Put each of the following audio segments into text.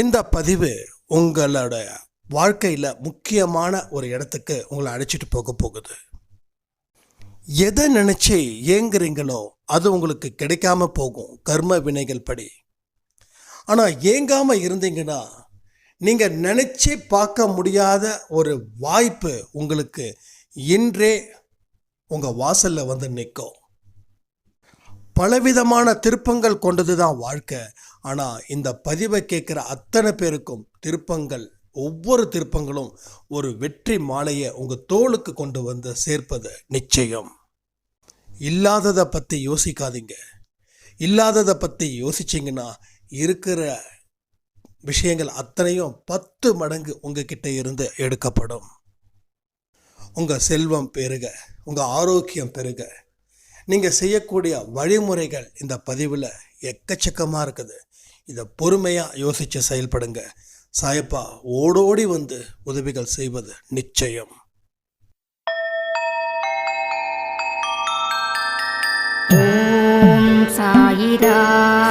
இந்த பதிவு உங்களோட வாழ்க்கையில் முக்கியமான ஒரு இடத்துக்கு உங்களை அழைச்சிட்டு போக போகுது. எதை நினச்சி ஏங்குறீங்களோ அது உங்களுக்கு கிடைக்காம போகும் கர்ம வினைகள் படி. ஆனால் ஏங்காமல் இருந்தீங்கன்னா நீங்கள் நினச்சி பார்க்க முடியாத ஒரு வாய்ப்பு உங்களுக்கு இன்றே உங்கள் வாசலில் வந்து நிற்கும். பலவிதமான திருப்பங்கள் கொண்டது தான் வாழ்க்கை. ஆனால் இந்த பதிவை கேட்குற அத்தனை பேருக்கும் திருப்பங்கள் ஒவ்வொரு திருப்பங்களும் ஒரு வெற்றி மாலையை உங்கள் தோளுக்கு கொண்டு வந்து சேர்ப்பது நிச்சயம். இல்லாததை பற்றி யோசிக்காதீங்க. இல்லாததை பற்றி யோசிச்சிங்கன்னா இருக்கிற விஷயங்கள் அத்தனையும் பத்து மடங்கு உங்ககிட்ட இருந்து எடுக்கப்படும். உங்கள் செல்வம் பெருக உங்கள் ஆரோக்கியம் பெருக. நீங்கள் செய்யக்கூடிய வழிமுறைகள் இந்த பதிவில் எக்கச்சக்கமாக இருக்குது. இதை பொறுமையாக யோசித்து செயல்படுங்க. சாயப்பா ஓடோடி வந்து உதவிகள் செய்வது நிச்சயம். ஓம் சாயிரா.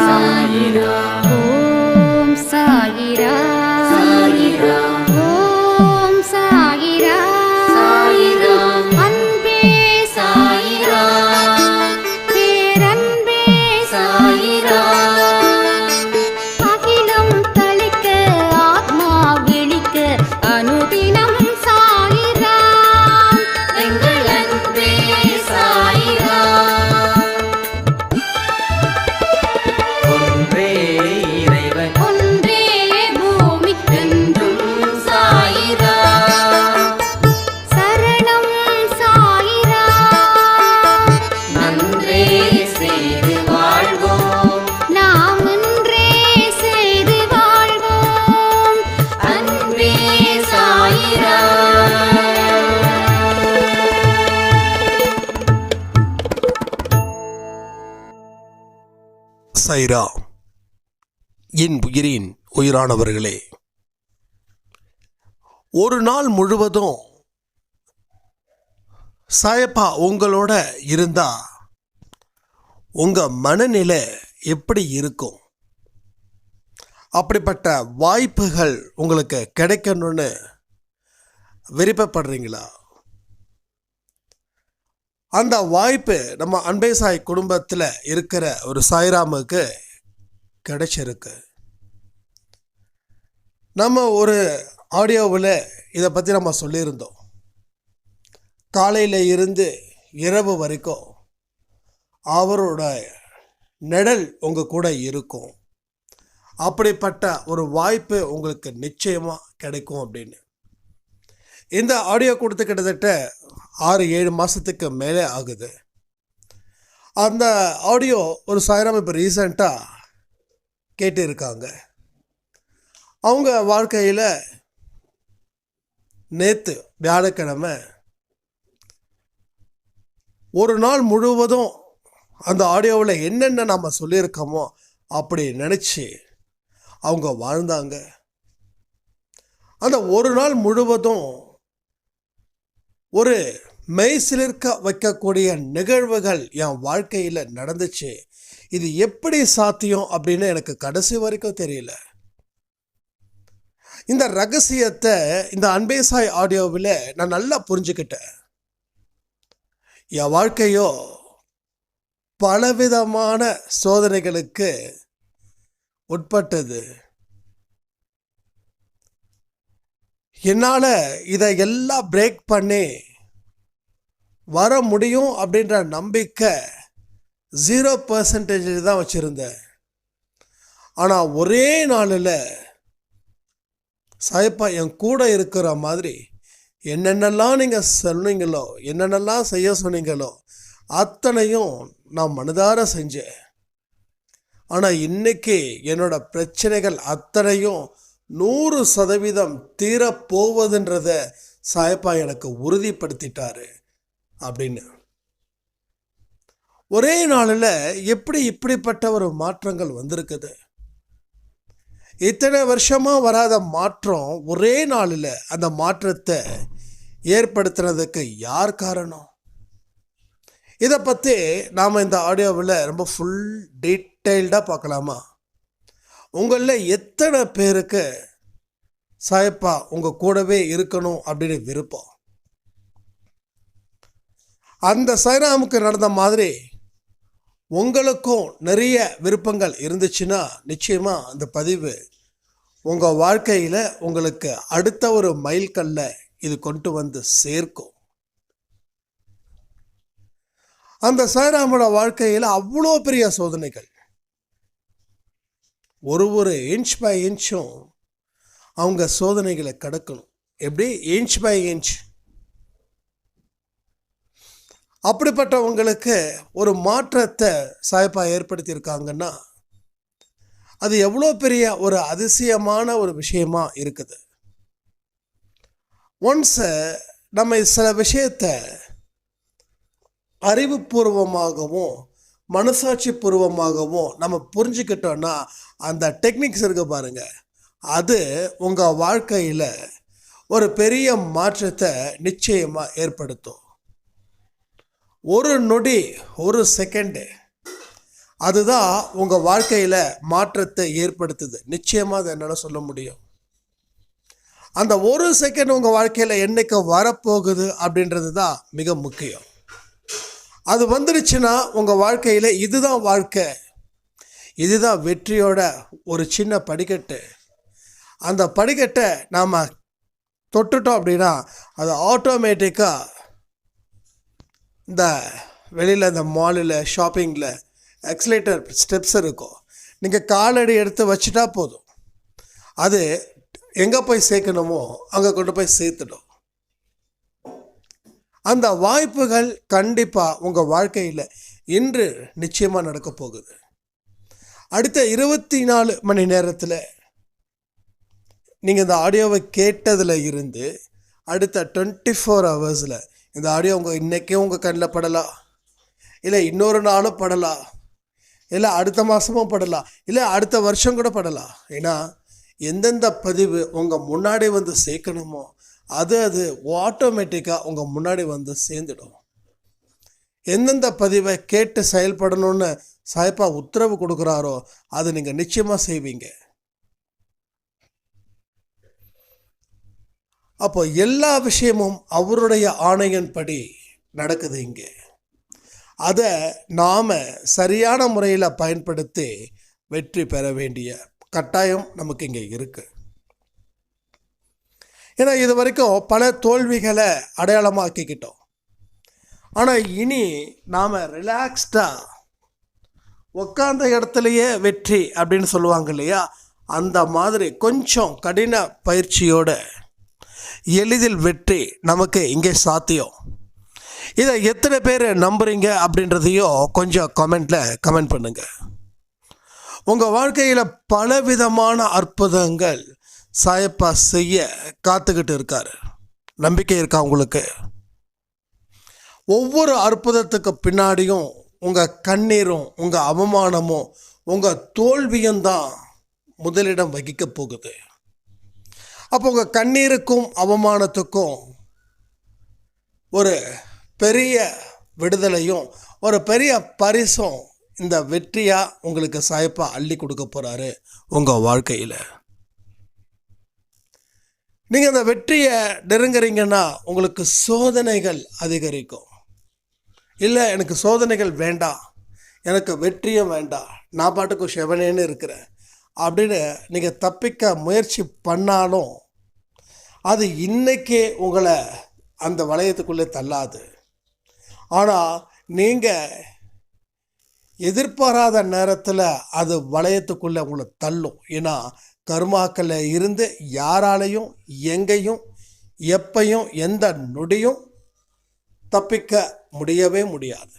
சாயிரா. ஓம் சாயிரா. சாயிரா. சைரா என் உயிரின் உயிரானவர்களே ஒரு நாள் முழுவதும் சாயப்பா உங்களோட இருந்தா உங்க மனநிலை எப்படி இருக்கும்? அப்படிப்பட்ட வாய்ப்புகள் உங்களுக்கு கிடைக்கணும்னு விருப்பப்படுறீங்களா? அந்த வாய்ப்பு நம்ம அன்பே சாய் குடும்பத்தில் இருக்கிற ஒரு சாய்ராமுக்கு கிடைச்சிருக்கு. நம்ம ஒரு ஆடியோவில் இதை பற்றி நம்ம சொல்லியிருந்தோம். காலையில் இருந்து இரவு வரைக்கும் அவரோட நிழல் உங்கள் கூட இருக்கும். அப்படிப்பட்ட ஒரு வாய்ப்பு உங்களுக்கு நிச்சயமாக கிடைக்கும் அப்படின்னு. இந்த ஆடியோ கொடுத்து கிட்டத்தட்ட ஆறு ஏழு மாதத்துக்கு மேலே ஆகுது. அந்த ஆடியோ ஒரு சாயிரம் இப்போ ரீசண்டாக கேட்டு இருக்காங்க அவங்க வாழ்க்கையில் நேற்று வியாழக்கிழமை ஒரு நாள் முழுவதும் அந்த ஆடியோவில் என்னென்ன நம்ம சொல்லியிருக்கோமோ அப்படி நினச்சி அவங்க வாழ்ந்தாங்க. அந்த ஒரு நாள் முழுவதும் ஒரு மெய்சிலிருக்க வைக்கக்கூடிய நிகழ்வுகள் என் வாழ்க்கையில் நடந்துச்சு. இது எப்படி சாத்தியம் அப்படின்னு எனக்கு கடைசி வரைக்கும் தெரியல. இந்த ரகசியத்தை இந்த அன்பேசாய் ஆடியோவில் நான் நல்லா புரிஞ்சுக்கிட்டேன். என் வாழ்க்கையோ பலவிதமான சோதனைகளுக்கு உட்பட்டது. என்னால் இதை எல்லாம் பிரேக் பண்ணி வர முடியும் அப்படின்ற நம்பிக்கை ஜீரோ பர்சன்டேஜ் தான் வச்சுருந்தேன். ஆனால் ஒரே நாளில் சாயப்பா என் கூட இருக்கிற மாதிரி என்னென்னலாம் நீங்கள் சொன்னீங்களோ என்னென்னலாம் செய்ய சொன்னீங்களோ அத்தனையும் நான் மனதார செஞ்சேன். ஆனால் இன்னைக்கு என்னோடய பிரச்சனைகள் அத்தனையும் நூறு சதவீதம் தீரப்போவதுன்றத சாயப்பா எனக்கு உறுதிப்படுத்திட்டாரு அப்படின்னு. ஒரே நாளில் எப்படி இப்படிப்பட்ட ஒரு மாற்றங்கள் வந்திருக்குது? இத்தனை வருஷமாக வராத மாற்றம் ஒரே நாளில் அந்த மாற்றத்தை ஏற்படுத்துனதுக்கு யார் காரணம்? இதை பற்றி நாம் இந்த ஆடியோவில் ரொம்ப ஃபுல் டீட்டெயில்டாக பார்க்கலாமா? உங்களில் எத்தனை பேருக்கு சாயப்பா உங்கள் கூடவே இருக்கணும் அப்படின்னு விருப்பம்? அந்த சைராமுக்கு நடந்த மாதிரி உங்களுக்கும் நிறைய விருப்பங்கள் இருந்துச்சுன்னா நிச்சயமாக அந்த பதிவு உங்கள் வாழ்க்கையில் உங்களுக்கு அடுத்த ஒரு மைல்கல்லை இது கொண்டு வந்து சேர்க்கும். அந்த சாய்ராமோட வாழ்க்கையில் அவ்வளோ பெரிய சோதனைகள். ஒரு ஒரு இன்ச் பை இன்ச்சும் அவங்க சோதனைகளை கடக்கணும். எப்படி? இன்ச் பை இன்ச் அப்படிப்பட்டவங்களுக்கு ஒரு மாற்றத்தை சாய்ப்பா ஏற்படுத்தியிருக்காங்கன்னா அது எவ்வளோ பெரிய ஒரு அதிசயமான ஒரு விஷயமா இருக்குது. ஒன்ஸ் நம்ம சில விஷயத்தை அறிவுபூர்வமாகவும் மனசாட்சி பூர்வமாகவும் நம்ம புரிஞ்சுக்கிட்டோன்னா அந்த டெக்னிக்ஸ் இருக்க பாருங்கள் அது உங்கள் வாழ்க்கையில் ஒரு பெரிய மாற்றத்தை நிச்சயமாக ஏற்படுத்தும். ஒரு நொடி ஒரு செகண்டு அதுதான் உங்கள் வாழ்க்கையில் மாற்றத்தை ஏற்படுத்துது. நிச்சயமாக அதை என்னால் சொல்ல முடியும். அந்த ஒரு செகண்ட் உங்கள் வாழ்க்கையில் என்றைக்கு வரப்போகுது அப்படின்றது தான் மிக முக்கியம். அது வந்துடுச்சுன்னா உங்கள் வாழ்க்கையில் இதுதான் வாழ்க்கை. இதுதான் வெற்றியோட ஒரு சின்ன படிக்கட்டு. அந்த படிக்கட்டை நாம் தொட்டுட்டோம் அப்படின்னா அது ஆட்டோமேட்டிக்காக இந்த வெளியில் இந்த மாலில் ஷாப்பிங்கில் எக்ஸலேட்டர் ஸ்டெப்ஸ் இருக்கும். நீங்கள் காலடி எடுத்து வச்சுட்டா போதும். அது எங்கே போய் சேர்க்கணுமோ அங்கே கொண்டு போய் சேர்த்துடும். அந்த வாய்ப்புகள் கண்டிப்பாக உங்கள் வாழ்க்கையில் இன்று நிச்சயமாக நடக்க போகுது. அடுத்த இருபத்தி நாலு மணி நேரத்தில் நீங்கள் இந்த ஆடியோவை கேட்டதில் இருந்து அடுத்த டுவெண்ட்டி ஃபோர் ஹவர்ஸில் இந்த ஆடியோ உங்கள் இன்றைக்கே உங்கள் கண்ணில் படலாம் இல்லை இன்னொரு நாளும் படலாம் இல்லை அடுத்த மாதமும் படலாம் இல்லை அடுத்த வருஷம் கூட படலாம் ஏன்னா எந்தெந்த பதிவு உங்கள் முன்னாடி வந்து சேர்க்கணுமோ அது அது ஆட்டோமேட்டிக்காக உங்கள் முன்னாடி வந்து சேர்ந்துடும். எந்தெந்த பதிவை கேட்டு செயல்படணும்னு சாய்ப்பா உத்தரவு கொடுக்குறாரோ அதை நீங்கள் நிச்சயமாக செய்வீங்க. அப்போ எல்லா விஷயமும் அவருடைய ஆணையின்படி நடக்குது இங்கே. அதை நாம் சரியான முறையில் பயன்படுத்தி வெற்றி பெற வேண்டிய கட்டாயம் நமக்கு இங்கே இருக்குது ஏன்னா இது வரைக்கும் பல தோல்விகளை அடையாளமாக்கிக்கிட்டோம். ஆனால் இனி நாம் ரிலாக்ஸ்டாக உட்காந்த இடத்துலையே வெற்றி அப்படின்னு சொல்லுவாங்க இல்லையா? அந்த மாதிரி கொஞ்சம் கடின பயிற்சியோட எளிதில் வெற்றி நமக்கு இங்கே சாத்தியம். இதை எத்தனை பேர் நம்புறீங்க அப்படின்றதையும் கொஞ்சம் கமெண்ட்டில் கமெண்ட் பண்ணுங்கள் உங்கள் வாழ்க்கையில் பலவிதமான அற்புதங்கள் சாயப்பா செய்ய காத்துக்கிட்டு இருக்காரு. நம்பிக்கை இருக்கா உங்களுக்கு? ஒவ்வொரு அற்புதத்துக்கு பின்னாடியும் உங்கள் கண்ணீரும் உங்கள் அவமானமும் உங்கள் தோல்வியும் தான் முதலிடம் வகிக்க போகுது. அப்போ உங்கள் கண்ணீருக்கும் அவமானத்துக்கும் ஒரு பெரிய விடுதலையும் ஒரு பெரிய பரிசும் இந்த வெற்றியாக உங்களுக்கு சாயப்பா அள்ளி கொடுக்க போகிறாரு உங்கள் வாழ்க்கையில். நீங்கள் அந்த வெற்றியை நெருங்குறீங்கன்னா உங்களுக்கு சோதனைகள் அதிகரிக்கும். இல்லை எனக்கு சோதனைகள் வேண்டாம் எனக்கு வெற்றியும் வேண்டாம் நான் பாட்டுக்கு செவனேன்னு இருக்கிறேன். அப்படின்னு நீங்கள் தப்பிக்க முயற்சி பண்ணாலும் அது இன்றைக்கே உங்களை அந்த வளையத்துக்குள்ளே தள்ளாது. ஆனால் நீங்கள் எதிர்பாராத நேரத்தில் அது வளையத்துக்குள்ளே உங்களை தள்ளும். ஏன்னா கர்மாக்களில் இருந்து யாராலையும் எங்கேயும் எப்பையும் எந்த நொடியும் தப்பிக்க முடியவே முடியாது.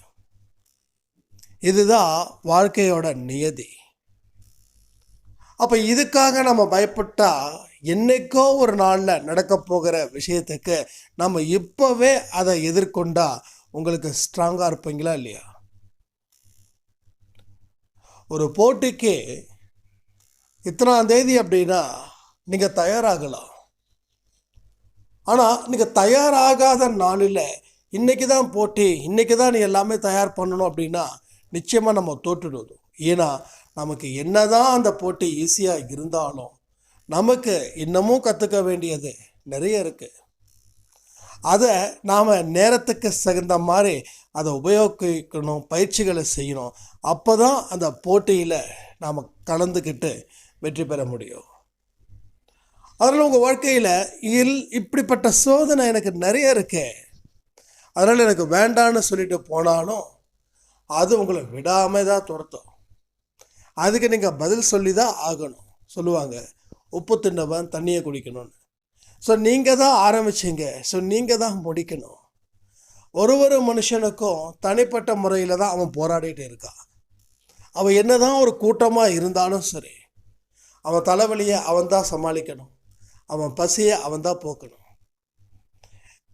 இதுதான் வாழ்க்கையோட நியதி. அப்போ இதுக்காக நம்ம பயப்பட்டா என்னைக்கோ ஒரு நாளில் நடக்க போகிற விஷயத்துக்கு நம்ம இப்போவே அதை எதிர்கொண்டா உங்களுக்கு ஸ்ட்ராங்காக இருப்பீங்களா இல்லையா? ஒரு போட்டிக்கு இத்தனாம் தேதி அப்படின்னா நீங்கள் தயாராகலாம். ஆனால் நீங்கள் தயாராகாத நாளில் இன்றைக்கி தான் போட்டி இன்றைக்கி தான் நீ எல்லாமே தயார் பண்ணணும் அப்படின்னா நிச்சயமாக நம்ம தோற்றுடுவோம். ஏன்னா நமக்கு என்ன தான் அந்த போட்டி ஈஸியாக இருந்தாலும் நமக்கு இன்னமும் கற்றுக்க வேண்டியது நிறைய இருக்குது அதை நாம் நேரத்துக்கு தகுந்த மாதிரி அதை உபயோகிக்கணும் பயிற்சிகளை செய்யணும். அப்போ தான் அந்த போட்டியில் நாம் கலந்துக்கிட்டு வெற்றி பெற முடியும். அதனால் உங்கள் வாழ்க்கையில் இல் இப்படிப்பட்ட சோதனை எனக்கு நிறைய இருக்கே. அதனால் எனக்கு வேண்டான்னு சொல்லிட்டு போனாலும் அது உங்களை விடாமல் தான் துரத்தும். அதுக்கு நீங்கள் பதில் சொல்லி தான் ஆகணும். சொல்லுவாங்க உப்பு தின்னவன் தண்ணியை குடிக்கணும்னு. ஸோ நீங்கள் தான் ஆரம்பிச்சிங்க. ஸோ நீங்கள் தான் முடிக்கணும். ஒரு ஒரு மனுஷனுக்கும் தனிப்பட்ட முறையில் தான் அவன் போராடிட்டு இருக்கான். அவன் என்னதான் ஒரு கூட்டமாக இருந்தாலும் சரி அவன் தலைவலியை அவன் தான் சமாளிக்கணும். அவன் பசியை அவன் தான் போக்கணும்.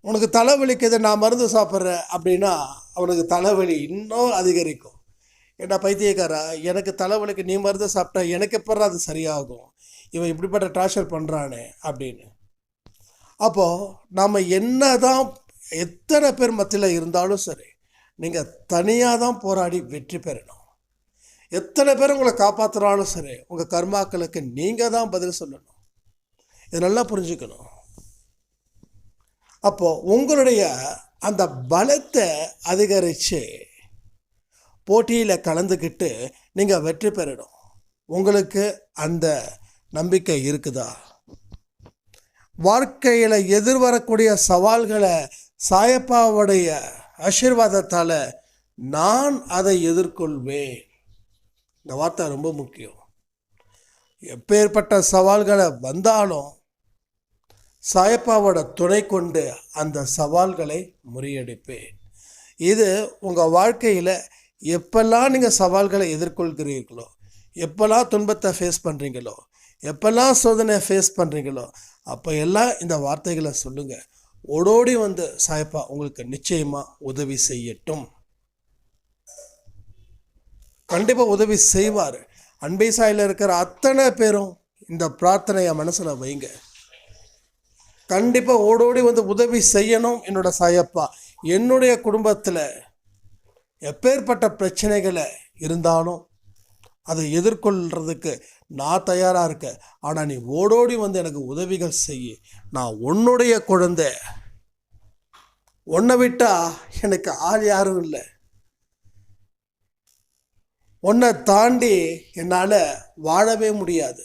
உனக்கு தலைவலிக்குது நான் மருந்து சாப்பிட்றேன் அப்படின்னா அவனுக்கு தலைவலி இன்னும் அதிகரிக்கும். ஏண்டா பைத்தியக்காரா? எனக்கு தலைவலிக்கு நீ மருந்து சாப்பிட்டா எனக்கு எப்பறம் அது சரியாகும்? இவன் இப்படிப்பட்ட டார்ச்சர் பண்ணுறானே அப்படின்னு. அப்போது நாம் என்ன தான் எத்தனை பேர் மத்தியில் இருந்தாலும் சரி நீங்கள் தனியாக தான் போராடி வெற்றி பெறணும். எத்தனை பேர் உங்களை காப்பாற்றுறாலும் சரி உங்கள் கர்மாக்களுக்கு நீங்கள் தான் பதில் சொல்லணும். இதை நல்லா புரிஞ்சுக்கணும். அப்போது உங்களுடைய அந்த பலத்தை அதிகரித்து போட்டியில் கலந்துக்கிட்டு நீங்கள் வெற்றி பெறணும். உங்களுக்கு அந்த நம்பிக்கை இருக்குதா? வாழ்க்கையில் எதிர்வரக்கூடிய சவால்களை சாயப்பாவுடைய ஆசீர்வாதத்தால் நான் அதை எதிர்கொள்வேன். இந்த வார்த்தை ரொம்ப முக்கியம். எப்பேற்பட்ட சவால்களை வந்தாலும் சாயப்பாவோட துணை கொண்டு அந்த சவால்களை முறியடிப்பேன். இது உங்கள் வாழ்க்கையில் எப்பெல்லாம் நீங்கள் சவால்களை எதிர்கொள்கிறீர்களோ எப்பெல்லாம் துன்பத்தை ஃபேஸ் பண்ணுறீங்களோ எப்பெல்லாம் சோதனையை ஃபேஸ் பண்ணுறீங்களோ அப்போ எல்லாம் இந்த வார்த்தைகளை சொல்லுங்கள் ஓடோடி வந்து சாயப்பா உங்களுக்கு நிச்சயமாக உதவி செய்யட்டும். கண்டிப்பாக உதவி செய்வார். அன்பை சாயில் இருக்கிற அத்தனை பேரும் இந்த பிரார்த்தனையை மனசில் வைங்க. கண்டிப்பாக ஓடோடி வந்து உதவி செய்யணும் என்னோட சாயப்பா. என்னுடைய குடும்பத்தில் எப்பேற்பட்ட பிரச்சனைகளை இருந்தாலும் அதை எதிர்கொள்கிறதுக்கு நான் தயாராக இருக்கேன். ஆனால் நீ ஓடோடி வந்து எனக்கு உதவிகள் செய்ய. நான் உன்னுடைய குழந்தை. உன்னை விட்டால் எனக்கு ஆள் யாரும் இல்லை. உன்னை தாண்டி என்னால் வாழவே முடியாது.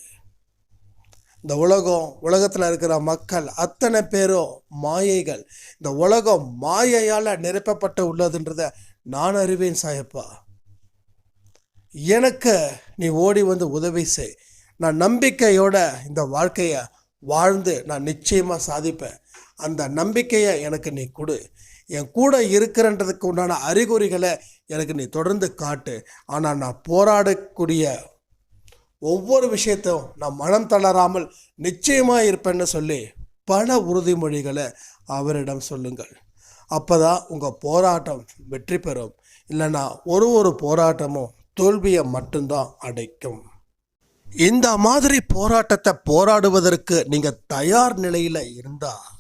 இந்த உலகம் உலகத்தில் இருக்கிற மக்கள் அத்தனை பேரும் மாயைகள். இந்த உலகம் மாயையால் நிரப்பப்பட்டு உள்ளதுன்றத நான் அறிவேன் சாயப்பா. எனக்கு நீ ஓடி வந்து உதவி செய். நான் நம்பிக்கையோட இந்த வாழ்க்கையை வாழ்ந்து நான் நிச்சயமாக சாதிப்பேன். அந்த நம்பிக்கையை எனக்கு நீ கொடு. என் கூட இருக்கிறன்றதுக்கு உண்டான அறிகுறிகளை எனக்கு நீ தொடர்ந்து காட்டு. ஆனால் நான் போராடக்கூடிய ஒவ்வொரு விஷயத்தையும் நான் மனம் தளராமல் நிச்சயமாக இருப்பேன்னு சொல்லி பல உறுதிமொழிகளை அவரிடம் சொல்லுங்கள். அப்போ தான் உங்கள் போராட்டம் வெற்றி பெறும். இல்லைன்னா ஒரு ஒரு போராட்டமும் தோல்வியை மட்டும்தான் அடைக்கும். இந்த மாதிரி போராட்டத்தை போராடுவதற்கு நீங்கள் தயார் நிலையில் இருந்தால்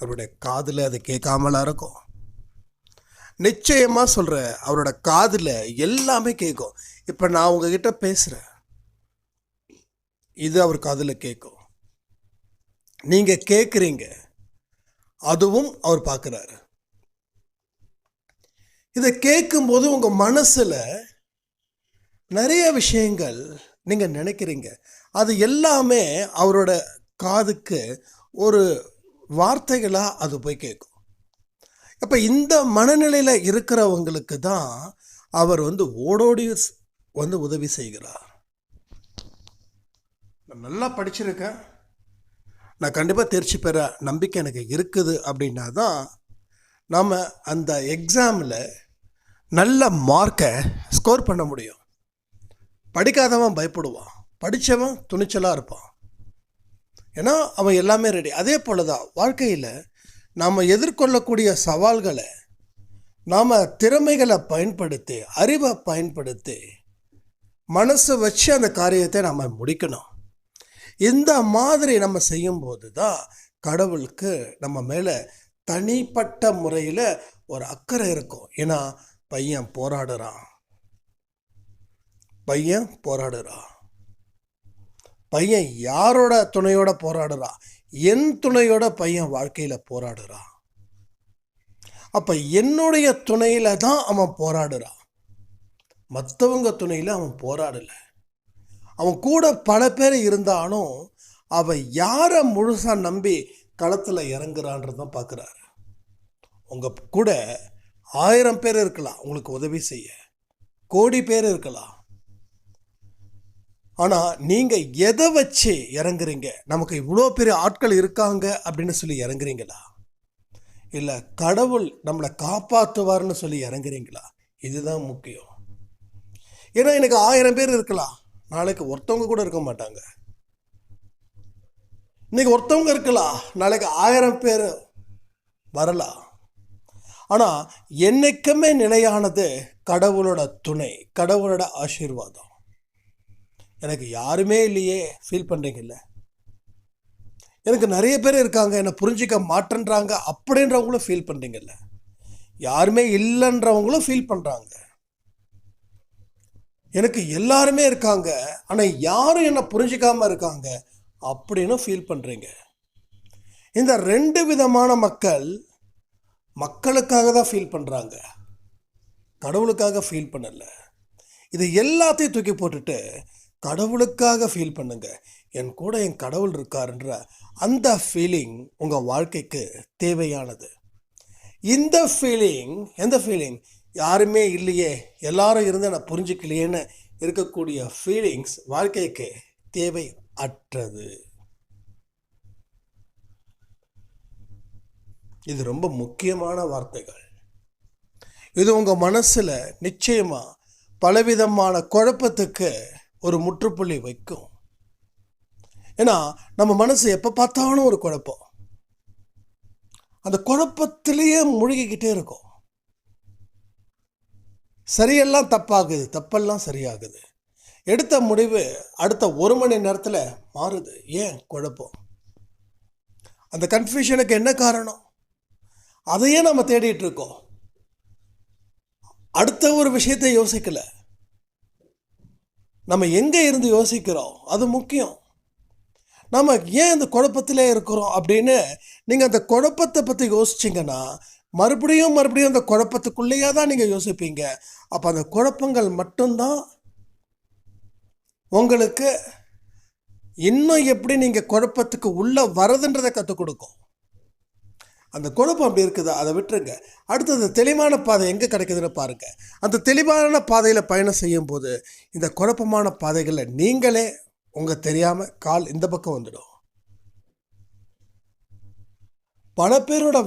அவருடைய காதில் அது கேட்காமலாம் இருக்கும். நிச்சயமாக சொல்கிற அவரோட காதில் எல்லாமே கேட்கும். இப்போ நான் உங்ககிட்ட பேசுகிறேன் இது அவர் காதில் கேட்கும். நீங்கள் கேட்குறீங்க அதுவும் அவர் பார்க்குறாரு. இதை கேட்கும்போது உங்கள் மனசில் நிறைய விஷயங்கள் நீங்கள் நினைக்கிறீங்க. அது எல்லாமே அவரோட காதுக்கு ஒரு வார்த்தைகளாக அது போய் கேட்கும். அப்போ இந்த மனநிலையில் இருக்கிறவங்களுக்கு தான் அவர் வந்து ஓடோடி வந்து உதவி செய்கிறார். நான் நல்லா படிச்சிருக்கேன். நான் கண்டிப்பாக தேர்ச்சி பெற நம்பிக்கை எனக்கு இருக்குது அப்படின்னா தான் நாம் அந்த எக்ஸாமில் நல்ல மார்க்கை ஸ்கோர் பண்ண முடியும். படிக்காதவன் பயப்படுவான். படித்தவன் துணிச்சலாக இருப்பான். ஏன்னா அவன் எல்லாமே ரெடி அதே போல தான் வாழ்க்கையில் நாம் எதிர்கொள்ளக்கூடிய சவால்களை நாம் திறமைகளை பயன்படுத்தி அறிவை பயன்படுத்தி மனசை வச்சு அந்த காரியத்தை நம்ம முடிக்கணும். இந்த மாதிரி நம்ம செய்யும்போது தான் கடவுளுக்கு நம்ம மேலே தனிப்பட்ட முறையில் ஒரு அக்கறை இருக்கும். ஏன்னா பையன் போராடுறான். பையன் போராடுறான். பையன் யாரோட துணையோட போராடுறா? என் துணையோட பையன் வாழ்க்கையில் போராடுறான் அப்போ என்னுடைய துணையில் தான் அவன் போராடுறான் மற்றவங்க துணையில் அவன் போராடலை. அவன் கூட பல பேர் இருந்தாலும் அவன் யாரை முழுசாக நம்பி களத்தில் இறங்குறான்றதான் தான் பார்க்குறாரு உங்கள் கூட ஆயிரம் பேர் இருக்கலாம் உங்களுக்கு உதவி செய்ய. கோடி பேர் இருக்கலாம். ஆனால் நீங்கள் எதை வச்சு இறங்குறீங்க? நமக்கு இவ்வளோ பெரிய ஆட்கள் இருக்காங்க அப்படின்னு சொல்லி இறங்குறீங்களா? இல்லை கடவுள் நம்மளை காப்பாற்றுவார்னு சொல்லி இறங்குறீங்களா? இதுதான் முக்கியம். ஏன்னா எனக்கு ஆயிரம் பேர் இருக்கலாம். நாளைக்கு ஒருத்தவங்க கூட இருக்க மாட்டாங்க. இன்னைக்கு ஒருத்தவங்க இருக்கலாம். நாளைக்கு ஆயிரம் பேர் வரலாம். ஆனால் என்னைக்குமே நிலையானது கடவுளோட துணை கடவுளோட ஆசீர்வாதம். எனக்கு யாருமே இல்லையே ஃபீல் பண்ணுறீங்கல்ல எனக்கு நிறைய பேர் இருக்காங்க என்னை புரிஞ்சிக்க மாட்டேன்றாங்க அப்படின்றவங்களும் ஃபீல் பண்ணுறீங்கல்ல யாருமே இல்லைன்றவங்களும் ஃபீல் பண்ணுறாங்க எனக்கு எல்லாருமே இருக்காங்க ஆனால் யாரும் என்னை புரிஞ்சிக்காமல் இருக்காங்க அப்படின்னு ஃபீல் பண்ணுறீங்க இந்த ரெண்டு விதமான மக்கள் மக்களுக்காக தான் ஃபீல் பண்ணுறாங்க கடவுளுக்காக ஃபீல் பண்ணலை. இது எல்லாத்தையும் தூக்கி போட்டுட்டு கடவுளுக்காக ஃபீல் பண்ணுங்க. என் கூட என் கடவுள் இருக்காருன்ற அந்த ஃபீலிங் உங்கள் வாழ்க்கைக்கு தேவையானது. இந்த ஃபீலிங் எந்த ஃபீலிங் யாருமே இல்லையே. எல்லாரும் இருந்து நான் புரிஞ்சுக்கலையேன்னு இருக்கக்கூடிய ஃபீலிங்ஸ் வாழ்க்கைக்கு தேவை அற்றது. இது ரொம்ப முக்கியமான வார்த்தைகள். இது உங்கள் மனசில் நிச்சயமாக பலவிதமான குழப்பத்துக்கு ஒரு முற்றுப்புள்ளி வைக்கும். ஏன்னா நம்ம மனசு எப்போ பார்த்தாலும் ஒரு குழப்பம். அந்த குழப்பத்திலேயே முழுகிக்கிட்டே இருக்கும். சரியெல்லாம் தப்பாகுது தப்பெல்லாம் சரியாகுது. எடுத்த முடிவு அடுத்த ஒரு மணி நேரத்தில் மாறுது. ஏன் குழப்பம்? அந்த கன்ஃபியூஷனுக்கு என்ன காரணம்? அதையே நம்ம தேடிட்டு இருக்கோம். அடுத்த ஒரு விஷயத்தை யோசிக்கலை. நம்ம எங்கே இருந்து யோசிக்கிறோம்? அது முக்கியம். நம்ம ஏன் இந்த குழப்பத்திலே இருக்கிறோம் அப்படின்னு நீங்கள் அந்த குழப்பத்தை பற்றி யோசிச்சிங்கன்னா மறுபடியும் மறுபடியும் அந்த குழப்பத்துக்குள்ளேயே தான் நீங்கள் யோசிப்பீங்க. அப்போ அந்த குழப்பங்கள் மட்டும்தான் உங்களுக்கு இன்னும் எப்படி நீங்கள் குழப்பத்துக்கு உள்ளே வரதுன்றதை கற்றுக் கொடுக்கும். அந்த குழப்பம் அப்படி இருக்குதா? அதை விட்டுருங்க. அடுத்தது தெளிவான பாதை எங்கே கிடைக்குதுன்னு பாருங்கள் அந்த தெளிவான பாதையில் பயணம் செய்யும்போது இந்த குழப்பமான பாதைகளில் நீங்களே உங்கள் தெரியாமல் கால் இந்த பக்கம் வந்துடும். பல பேரோட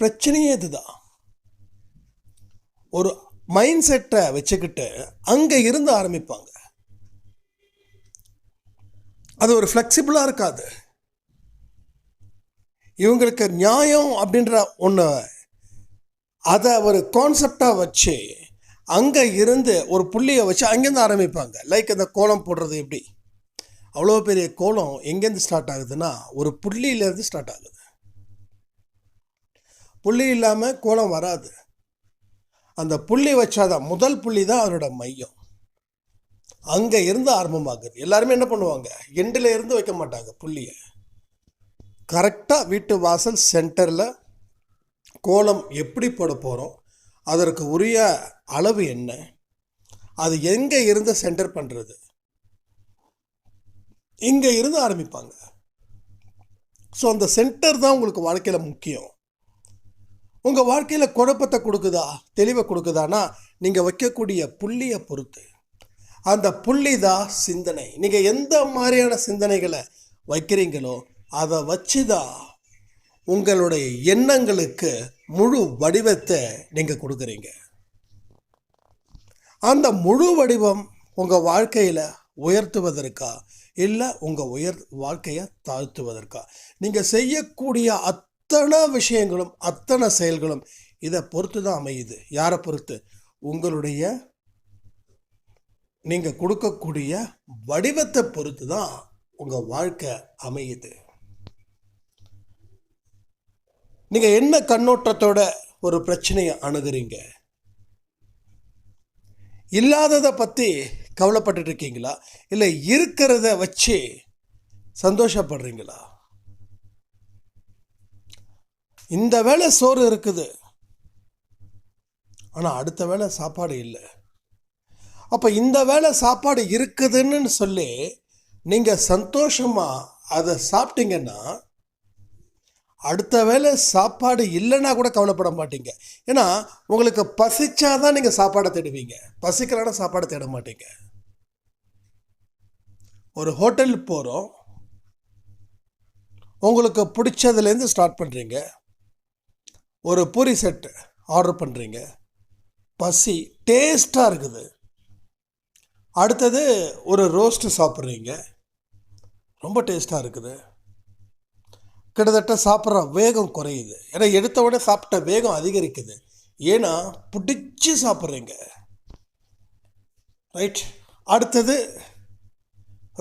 பிரச்சனையே இதுதான். ஒரு மைண்ட் செட்டை வச்சுக்கிட்டு அங்கே இருந்து ஆரம்பிப்பாங்க. அது ஒரு ஃப்ளெக்சிபிளாக இருக்காது. இவங்களுக்கு நியாயம் அப்படின்ற ஒன்று அதை ஒரு கான்செப்டாக வச்சு அங்கே இருந்து ஒரு புள்ளியை வச்சு அங்கேருந்து ஆரம்பிப்பாங்க. லைக் அந்த கோலம் போடுறது எப்படி? அவ்வளோ பெரிய கோலம் எங்கேருந்து ஸ்டார்ட் ஆகுதுன்னா ஒரு புள்ளியிலேருந்து ஸ்டார்ட் ஆகுது. புள்ளி இல்லாமல் கோலம் வராது. அந்த புள்ளி வச்சாதான் முதல் புள்ளி தான் அதனோட மையம். அங்கே இருந்து ஆரம்பமாகுது. எல்லாருமே என்ன பண்ணுவாங்க? எண்டில் இருந்து வைக்க மாட்டாங்க புள்ளியை. கரெக்டாக வீட்டு வாசல் சென்டரில் கோலம் எப்படி போட போகிறோம் அதற்கு உரிய அளவு என்ன அது எங்கே இருந்து சென்டர் பண்ணுறது இங்கே இருந்து ஆரம்பிப்பாங்க. ஸோ அந்த சென்டர் தான் உங்களுக்கு வாழ்க்கையில் முக்கியம். உங்கள் வாழ்க்கையில் குழப்பத்தை கொடுக்குதா தெளிவை கொடுக்குதானா நீங்கள் வைக்கக்கூடிய புள்ளியை பொறுத்து. அந்த புள்ளி தான் சிந்தனை. நீங்கள் எந்த மாதிரியான சிந்தனைகளை வைக்கிறீங்களோ அதை வச்சு தான் உங்களுடைய எண்ணங்களுக்கு முழு வடிவத்தை நீங்கள் கொடுக்குறீங்க. அந்த முழு வடிவம் உங்கள் வாழ்க்கையில் உயர்த்துவதற்கா? இல்லை உங்கள் உயர் வாழ்க்கையை தாழ்த்துவதற்கா? நீங்கள் செய்யக்கூடிய அத்தனை விஷயங்களும் அத்தனை செயல்களும் இதை பொறுத்து தான் அமையுது. யாரை பொறுத்து? உங்களுடைய நீங்கள் கொடுக்கக்கூடிய வடிவத்தை பொறுத்து தான் உங்கள் வாழ்க்கை அமையுது. நீங்கள் என்ன கண்ணோட்டத்தோட ஒரு பிரச்சனையை அணுகுறீங்க? இல்லாததை பற்றி கவலைப்பட்டுட்டு இருக்கீங்களா? இல்லை இருக்கிறத வச்சு சந்தோஷப்படுறீங்களா? இந்த வேளை சோறு இருக்குது. ஆனால் அடுத்த வேளை சாப்பாடு இல்லை. அப்போ இந்த வேளை சாப்பாடு இருக்குதுன்னு சொல்லி நீங்கள் சந்தோஷமாக அதை சாப்பிட்டீங்கன்னா அடுத்த வேளை சாப்பாடு இல்லைன்னா கூட கவலைப்பட மாட்டீங்க. ஏன்னா உங்களுக்கு பசிச்சாதான் நீங்கள் சாப்பாடை தேடுவீங்க. பசிக்கலன்னா சாப்பாடை தேட மாட்டீங்க. ஒரு ஹோட்டல் போகிறோம் உங்களுக்கு பிடிச்சதுலேருந்து ஸ்டார்ட் பண்ணுறீங்க ஒரு பூரி செட் ஆர்டர் பண்ணுறீங்க பசி டேஸ்ட்டாக இருக்குது. அடுத்தது ஒரு ரோஸ்ட்டு சாப்பிட்றீங்க. ரொம்ப டேஸ்ட்டாக இருக்குது. கிட்டத்தட்ட சாப்பிட்ற வேகம் குறையுது. ஏன்னா எடுத்த உடனே சாப்பிட்ட வேகம் அதிகரிக்குது. ஏன்னா பிடிச்சி சாப்பிட்றீங்க. ரைட் அடுத்தது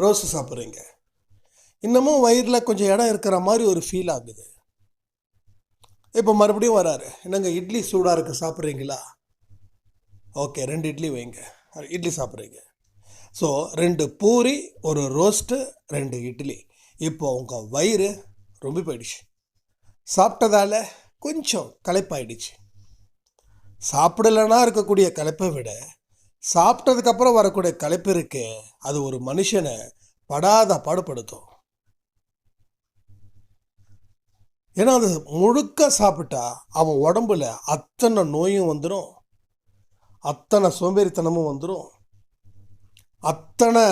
ரோஸ்ட் சாப்பிட்றீங்க. இன்னமும் வயிறில் கொஞ்சம் இடம் இருக்கிற மாதிரி ஒரு ஃபீல் ஆகுது. இப்போ மறுபடியும் வராரு. என்னங்க இட்லி சூடாக இருக்குது சாப்பிட்றீங்களா? ஓகே ரெண்டு இட்லி வைங்க. இட்லி சாப்பிட்றீங்க. ஸோ ரெண்டு பூரி ஒரு ரோஸ்ட்டு ரெண்டு இட்லி. இப்போ உங்கள் வயிறு ரொம்ப போயிடுச்சு. சாப்பிட்டதால கொஞ்சம் களைப்பாயிடுச்சு. சாப்பிடலைன்னா இருக்கக்கூடிய களைப்பை விட சாப்பிட்டதுக்கப்புறம் வரக்கூடிய களைப்பு இருக்கு. அது ஒரு மனுஷனை படாத பாடுபடுத்தும். ஏன்னா அது முழுக்க சாப்பிட்டா அவன் உடம்புல அத்தனை நோயும் வந்துடும் அத்தனை சோம்பேறித்தனமும் வந்துடும் அத்தனை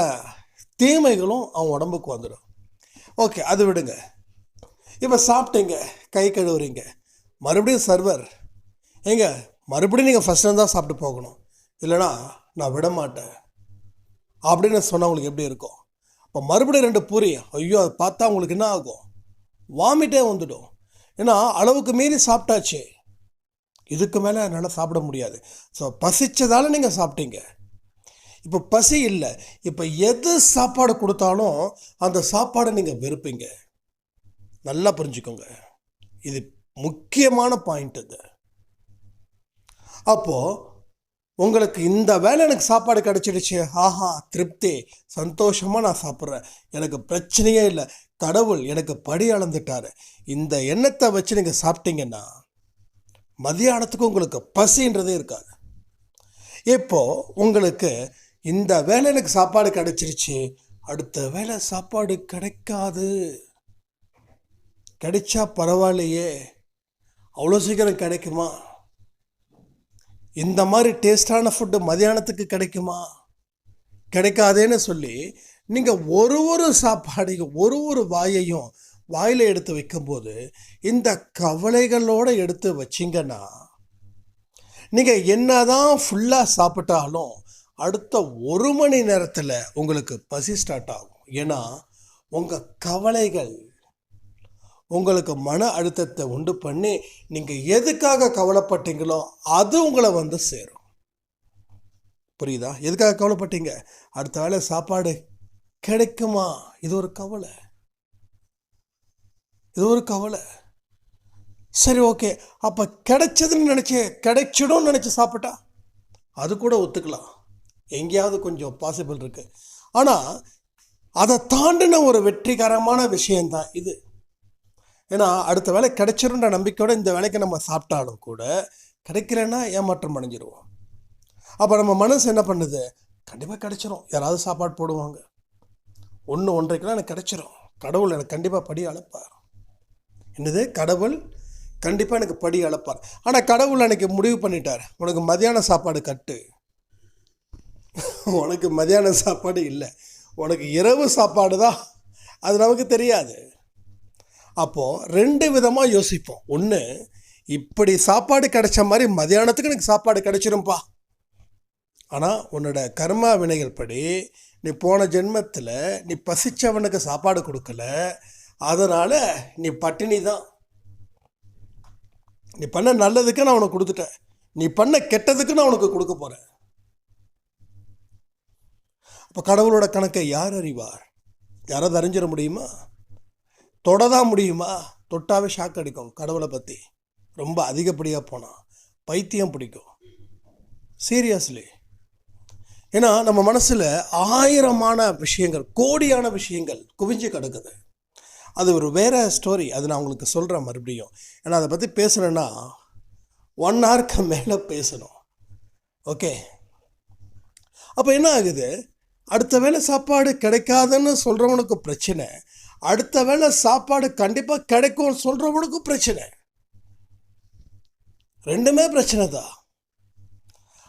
தீமைகளும் அவன் உடம்புக்கு வந்துடும் ஓகே அது விடுங்க. இப்போ சாப்பிட்டீங்க கை கழுவுறீங்க. மறுபடியும் சர்வர் ஏங்க மறுபடியும் நீங்கள் ஃபஸ்ட்டு தான் சாப்பிட்டு போகணும். இல்லைனா நான் விட மாட்டேன். அப்படின்னு சொன்னால் உங்களுக்கு எப்படி இருக்கும்? அப்போ மறுபடியும் ரெண்டு பூரி ஐயோ அதை பார்த்தா உங்களுக்கு என்ன ஆகும்? வாமிட்டே வந்துடும். ஏன்னா அளவுக்கு மீறி சாப்பிட்டாச்சு. இதுக்கு மேலே என்னால் சாப்பிட முடியாது. ஸோ பசித்ததால் நீங்கள் சாப்பிட்டீங்க. இப்போ பசி இல்லை. இப்போ எது சாப்பாடு கொடுத்தாலும் அந்த சாப்பாடை நீங்கள் வெறுப்பீங்க. நல்லா புரிஞ்சுக்கோங்க. இது முக்கியமான பாயிண்ட் அது. அப்போது உங்களுக்கு இந்த வேலை எனக்கு சாப்பாடு கிடச்சிடுச்சு. ஆஹா திருப்தி. சந்தோஷமாக நான் சாப்பிட்றேன். எனக்கு பிரச்சனையே இல்லை. கடவுள் எனக்கு படி அளந்துட்டாரு. இந்த எண்ணத்தை வச்சு நீங்கள் சாப்பிட்டீங்கன்னா மதியானத்துக்கு உங்களுக்கு பசின்றதே இருக்காது. இப்போது உங்களுக்கு இந்த வேலை எனக்கு சாப்பாடு கிடச்சிருச்சு. அடுத்த வேலை சாப்பாடு கிடைக்காது. கிடைச்சா பரவாயில்லையே. அவ்வளோ சீக்கிரம் கிடைக்குமா? இந்த மாதிரி டேஸ்டான ஃபுட்டு மதியானத்துக்கு கிடைக்குமா? கிடைக்காதேன்னு சொல்லி நீங்கள் ஒரு ஒரு சாப்பாடையும் ஒரு ஒரு வாயையும் வாயில் எடுத்து வைக்கும்போது இந்த கவலைகளோடு எடுத்து வச்சிங்கன்னா நீங்கள் என்ன தான் ஃபுல்லாக சாப்பிட்டாலும் அடுத்த ஒரு மணி நேரத்தில் உங்களுக்கு பசி ஸ்டார்ட் ஆகும். ஏன்னா உங்கள் கவலைகள் உங்களுக்கு மன அழுத்தத்தை உண்டு பண்ணி நீங்கள் எதுக்காக கவலைப்பட்டீங்களோ அது உங்களை வந்து சேரும். புரியுதா? எதுக்காக கவலைப்பட்டீங்க? அடுத்த வேளை சாப்பாடு கிடைக்குமா? இது ஒரு கவலை. இது ஒரு கவலை. சரி ஓகே. அப்போ கிடைச்சதுன்னு நினச்சி கிடைச்சிடும்னு நினச்சி சாப்பிட்டா அது கூட ஒத்துக்கலாம். எங்கேயாவது கொஞ்சம் பாசிபிள் இருக்குது ஆனால் அதை தாண்டின ஒரு வெற்றிகரமான விஷயந்தான் இது. ஏன்னா அடுத்த வேலை கிடைச்சிருன்ற நம்பிக்கையோட இந்த வேலைக்கு நம்ம சாப்பிட்டாலும் கூட கிடைக்கலன்னா ஏமாற்றம் அடைஞ்சிருவோம். அப்போ நம்ம மனசு என்ன பண்ணுது? கண்டிப்பாக கிடைச்சிரும். யாராவது சாப்பாடு போடுவாங்க. ஒன்று ஒன்றைக்கெல்லாம் எனக்கு கிடைச்சிரும். கடவுள் எனக்கு கண்டிப்பாக படி அளப்பார் என்னது? கடவுள் கண்டிப்பாக எனக்கு படி அளப்பார் ஆனால் கடவுள் அன்னைக்கு முடிவு பண்ணிட்டார். உனக்கு மதியான சாப்பாடு கட்டு. உனக்கு மதியான சாப்பாடு இல்லை. உனக்கு இரவு சாப்பாடு தான் அது நமக்கு தெரியாது. அப்போது ரெண்டு விதமாக யோசிப்போம். ஒன்று இப்படி சாப்பாடு கிடைச்ச மாதிரி மதியானத்துக்கு எனக்கு சாப்பாடு கிடைச்சிரும்ப்பா ஆனால் உன்னோட கர்மா வினைகள் படி நீ போன ஜென்மத்தில் நீ பசித்தவனுக்கு சாப்பாடு கொடுக்கல. அதனால் நீ பட்டினி தான். நீ பண்ண நல்லதுக்கு நான் உனக்கு கொடுத்துட்டேன். நீ பண்ண கெட்டதுக்கு நான் உனக்கு கொடுக்க போகிறேன் அப்போ கடவுளோட கணக்கை யார் அறிவார்? யாராவது அறிஞ்சிட முடியுமா? தொடதான் முடியுமா? தொட்டாவே ஷாக் அடிக்கும். கடவுளை பற்றி ரொம்ப அதிகப்படியாக போனால் பைத்தியம் பிடிக்கும். சீரியஸ்லி ஏன்னா நம்ம மனசில் ஆயிரமான விஷயங்கள் கோடியான விஷயங்கள் குவிஞ்சு கிடக்குது. அது ஒரு வேற ஸ்டோரி அது நான் உங்களுக்கு சொல்கிறேன் மறுபடியும். ஏன்னா அதை பற்றி பேசுகிறேன்னா ஒன் ஹவருக்கு மேலே பேசணும். ஓகே அப்போ என்ன ஆகுது? அடுத்த வேளை சாப்பாடு கிடைக்காதுன்னு சொல்கிறவனுக்கு பிரச்சனை. அடுத்த வேளை சாப்பாடு கண்டிப்பாக கிடைக்கும்னு சொல்கிறவனுக்கும் பிரச்சனை. ரெண்டுமே பிரச்சனை தான்.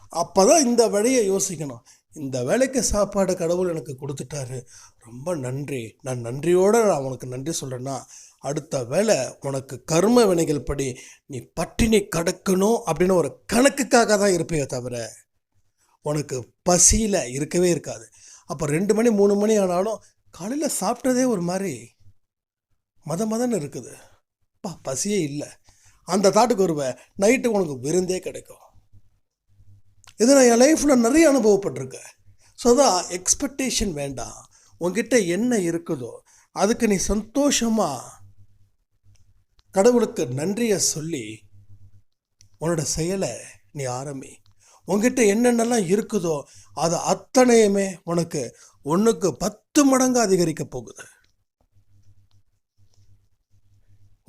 அப்போ தான் இந்த வழியை யோசிக்கணும். இந்த வேலைக்கு சாப்பாடு கடவுள் எனக்கு கொடுத்துட்டாரு. ரொம்ப நன்றி. நான் நன்றியோடு நான் உனக்கு நன்றி சொல்கிறேன்னா அடுத்த வேளை உனக்கு கர்ம வினைகள் படி நீ பட்டினி கடக்கணும் அப்படின்னு ஒரு கணக்குக்காக தான் இருப்பே தவிர உனக்கு பசியில் இருக்கவே இருக்காது. அப்போ ரெண்டு மணி மூணு மணி ஆனாலும் காலையில் சாப்பிட்டதே ஒரு மாதிரி மத மதன்னு இருக்குது. பா பசியே இல்லை. அந்த தாட்டுக்கு வருவேன் நைட்டு உனக்கு விருந்தே கிடைக்கும். இது நான் என் லைஃப்பில் நிறைய அனுபவப்பட்டிருக்கேன் ஸோ அதான் எக்ஸ்பெக்டேஷன் வேண்டாம். உங்ககிட்ட என்ன இருக்குதோ அதுக்கு நீ சந்தோஷமாக கடவுளுக்கு நன்றியை சொல்லி உன்னோட செயலை நீ ஆரம்பி. உங்ககிட்ட என்னென்னலாம் இருக்குதோ அது அத்தனையுமே உனக்கு ஒன்றுக்கு பத்து மடங்கு அதிகரிக்க போகுது.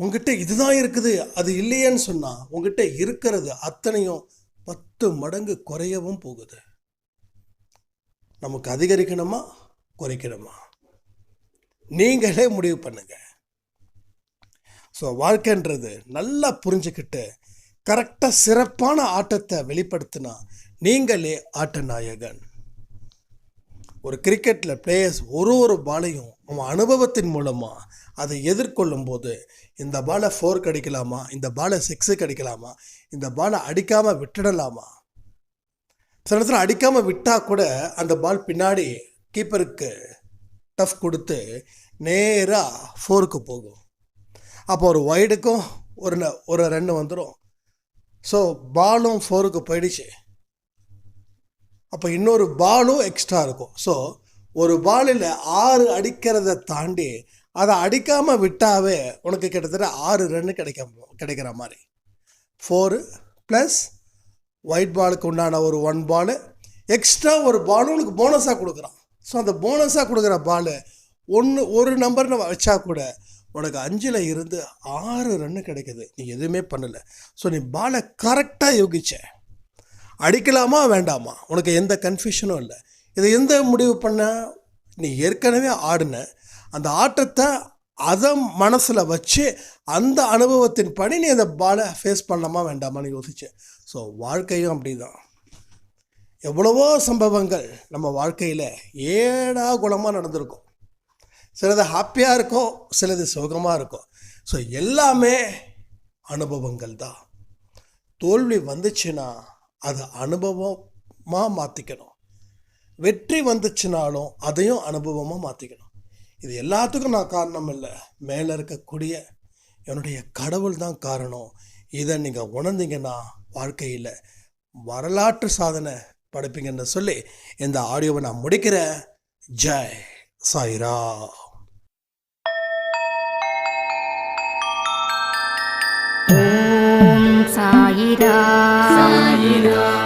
உங்ககிட்ட இதுதான் இருக்குது அது இல்லையேன்னு சொன்னால் உங்ககிட்ட இருக்கிறது அத்தனையும் பத்து மடங்கு குறையவும் போகுது. நமக்கு அதிகரிக்கணுமா? குறைக்கணுமா? நீங்களே முடிவு பண்ணுங்க. ஸோ வாழ்க்கைன்றது நல்லா புரிஞ்சுக்கிட்டு கரெக்டாக சிறப்பான ஆட்டத்தை வெளிப்படுத்தினா நீங்களே ஆட்ட நாயகன். ஒரு கிரிக்கெட்டில் பிளேயர்ஸ் ஒரு ஒரு பாலையும் அவன் அனுபவத்தின் மூலமாக அதை எதிர்கொள்ளும் போது இந்த பாலை ஃபோர் அடிக்கலாமா இந்த பாலை சிக்ஸுக்கு அடிக்கலாமா இந்த பாலை அடிக்காமல் விட்டுடலாமா? சில நேரத்தில் அடிக்காமல் விட்டால் கூட அந்த பால் பின்னாடி கீப்பருக்கு டஃப் கொடுத்து நேராக ஃபோருக்கு போகும். அப்போ ஒரு வைடுக்கும் ஒரு ஒரு ரன் வந்துடும் ஸோ பாலும் ஃபோருக்கு போயிடுச்சு. அப்போ இன்னொரு பாலும் எக்ஸ்ட்ரா இருக்கும். ஸோ ஒரு பாலில் ஆறு அடிக்கிறத தாண்டி அதை அடிக்காமல் விட்டாவே உனக்கு கிட்டத்தட்ட ஆறு ரன்னு கிடைக்க கிடைக்கிற மாதிரி. ஃபோரு ப்ளஸ் ஒயிட் பாலுக்கு உண்டான ஒரு ஒன் பாலு எக்ஸ்ட்ரா ஒரு பாலும் உனக்கு போனஸாக கொடுக்குறான். ஸோ அந்த போனஸாக கொடுக்குற பாலு ஒன்று ஒரு நம்பர்னு வச்சா கூட உனக்கு அஞ்சில் இருந்து ஆறு ரன்னு கிடைக்குது. நீ எதுவுமே பண்ணலை. ஸோ நீ பாலை கரெக்டாக யோகிச்சேன் அடிக்கலாமா வேண்டாமா? உனக்கு எந்த கன்ஃபியூஷனும் இல்லை. இதை எந்த முடிவு பண்ண? நீ ஏற்கனவே ஆடின. அந்த ஆட்டத்தை அதை மனசில் வச்சு அந்த அனுபவத்தின் படி நீ அந்த பாலை ஃபேஸ் பண்ணலாமா வேண்டாமான்னு யோசித்தேன் ஸோ வாழ்க்கையும் அப்படிதான். எவ்வளவோ சம்பவங்கள் நம்ம வாழ்க்கையில் ஏடா குணமாக நடந்திருக்கும். சிலது ஹாப்பியாக இருக்கும் சிலது சோகமாக இருக்கும் ஸோ எல்லாமே அனுபவங்கள் தான். தோல்வி வந்துச்சுன்னா அதை அனுபவமாக மாற்றிக்கணும் வெற்றி வந்துச்சுனாலும் அதையும் அனுபவமாக மாற்றிக்கணும் இது எல்லாத்துக்கும் நான் காரணம் இல்லை. மேலே இருக்கக்கூடிய என்னுடைய கடவுள் தான் காரணம். இதை நீங்கள் உணர்ந்தீங்கன்னா வாழ்க்கையில் வரலாற்று சாதனை படைப்பீங்கன்னு சொல்லி இந்த ஆடியோவை நான் முடிக்கிறேன். ஜெய் சாய்ரா ஓம் சாயிரா சாயிரா ஓம்